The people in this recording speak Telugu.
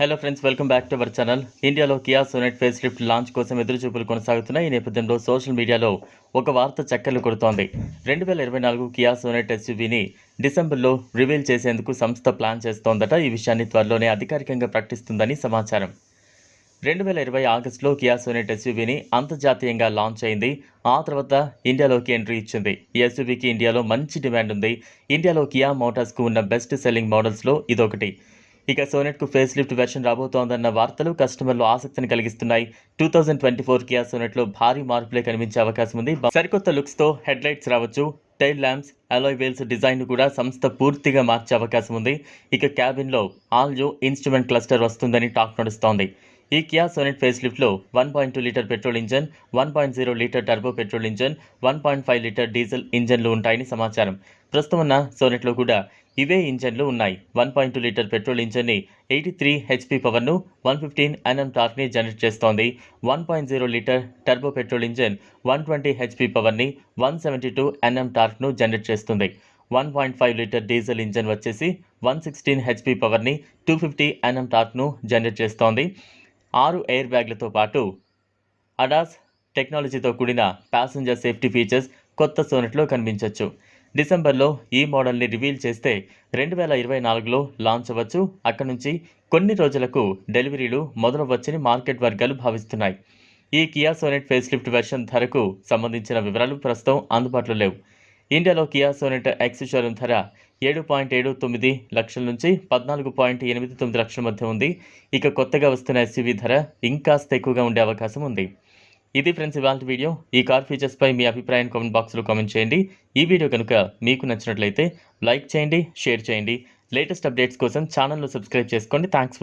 Hello friends welcome back to our channel. ఇండియాలో Kia Sonet face lift launch కోసం ఎదురు చూపులు కొనసాగుతున్నాయి. ఈ నేపథ్యంలో సోషల్ మీడియాలో ఒక వార్త చక్కర్లు కొడుతోంది. రెండు వేల ఇరవై నాలుగు కియా సోనెట్ ఎస్యూవీని డిసెంబర్లో రివీల్ చేసేందుకు సంస్థ ప్లాన్ చేస్తోందట. ఈ విషయాన్ని త్వరలోనే అధికారికంగా ప్రకటిస్తుందని సమాచారం. రెండు వేల ఇరవై ఆగస్టులో కియా సోనెట్ ఎస్యూవీని అంతర్జాతీయంగా లాంచ్ అయింది. ఆ తర్వాత ఇండియాలోకి ఎంట్రీ ఇచ్చింది. ఈ ఎస్యూవీకి ఇండియాలో మంచి డిమాండ్ ఉంది. ఇండియాలో కియా మోటార్స్కు ఉన్న బెస్ట్ సెల్లింగ్ మోడల్స్లో ఇదొకటి. ఇక సోనెట్కు ఫేస్ లిఫ్ట్ వెర్షన్ రాబోతోందన్న వార్తలు కస్టమర్లు ఆసక్తిని కలిగిస్తున్నాయి. Two thousand twenty four Kia సోనెట్లో భారీ మార్పులే కనిపించే అవకాశం ఉంది. సరికొత్త లుక్స్తో హెడ్ లైట్స్ రావచ్చు. Tail lamps alloy wheels design కూడా సంస్థ పూర్తిగా మార్చే అవకాశం ఉంది. ఇక క్యాబిన్లో ఆల్ ఇన్స్ట్రుమెంట్ క్లస్టర్ వస్తుందని టాక్ నడుస్తోంది. ఈ కియా సోనెట్ ఫేస్ లిఫ్ట్లో one point two litre petrol engine one point zero litre turbo petrol engine one point five litre diesel ఇంజన్లు ఉంటాయని సమాచారం. ప్రస్తుతం ఉన్న సోనెట్లో కూడా ఇవే ఇంజన్లు ఉన్నాయి. One point two litre petrol ఇంజన్ని eighty three HP పవర్ను వన్ ఫిఫ్టీన్ ఎన్ఎం టార్క్ని జనరేట్ చేస్తోంది. One point zero litre turbo petrol engine one twenty HP పవర్ని వన్ సెవెంటీ టూ ఎన్ఎం టార్క్ను జనరేట్ చేస్తుంది. One point five litre diesel engine వచ్చేసి వన్ సిక్స్టీన్ హెచ్పి పవర్ని టూ ఫిఫ్టీ ఎన్ఎం టార్క్ను జనరేట్ చేస్తోంది. ఆరు ఎయిర్ బ్యాగ్లతో పాటు అడాస్ టెక్నాలజీతో కూడిన ప్యాసింజర్ సేఫ్టీ ఫీచర్స్ కొత్త సోనెట్లో కనిపించవచ్చు డిసెంబర్లో ఈ మోడల్ని రివీల్ చేస్తే రెండు వేల ఇరవై నాలుగులో లాంచ్ అవ్వచ్చు. అక్కడి నుంచి కొన్ని రోజులకు డెలివరీలు మొదలవ్వచ్చని మార్కెట్ వర్గాలు భావిస్తున్నాయి. ఈ Kia Sonet face lift version ధరకు సంబంధించిన వివరాలు ప్రస్తుతం అందుబాటులో లేవు. ఇండియాలో కియా సోనెట్ ఎక్స్ షోరూమ్ ధర ఏడు పాయింట్ ఏడు తొమ్మిది లక్షల నుంచి పద్నాలుగు పాయింట్ ఎనిమిది తొమ్మిది లక్షల మధ్య ఉంది. ఇక కొత్తగా వస్తున్న ఎస్యూవీ ధర ఇంకాస్త ఎక్కువగా ఉండే అవకాశం ఉంది. ఇది ఫ్రెండ్స్ ఇవాళ వీడియో. ఈ కార్ ఫీచర్స్పై మీ అభిప్రాయం కామెంట్ బాక్స్లో కామెంట్ చేయండి. ఈ వీడియో కనుక మీకు నచ్చినట్లయితే లైక్ చేయండి షేర్ చేయండి. లేటెస్ట్ అప్డేట్స్ కోసం ఛానల్ను సబ్స్క్రైబ్ చేసుకోండి. థ్యాంక్స్